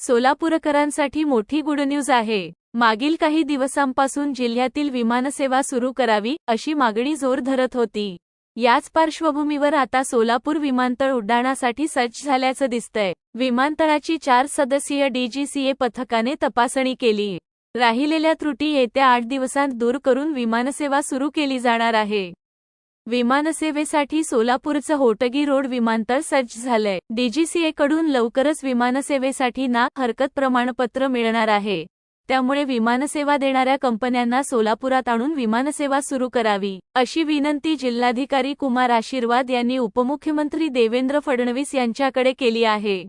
सोलापूरकरांसाठी मोठी good news आहे. मागील काही दिवसांपासून जिल्ह्यातील विमानसेवा सुरू करावी अशी मागणी जोर धरत होती. याच पार्श्वभूमीवर आता सोलापूर विमानतळ उड्डाणासाठी सज्ज झाल्याचं दिसतंय. विमानतळाची चार सदस्यीय डीजीसीए पथकाने तपासणी केली. राहिलेल्या त्रुटी येत्या आठ दिवसांत दूर करून विमानसेवा सुरू केली जाणार आहे. विमानसेवेसाठी सोलापूरचं होटगी रोड विमानतळ सज्ज झालंय. डीजीसीए कडून लवकरच विमानसेवेसाठी ना हरकत प्रमाणपत्र मिळणार आहे. त्यामुळे विमानसेवा देणाऱ्या कंपन्यांना सोलापुरात आणून विमानसेवा सुरू करावी. अशी विनंती जिल्हाधिकारी कुमार आशीर्वाद यांनी उपमुख्यमंत्री देवेंद्र फडणवीस यांच्याकडे केली आहे.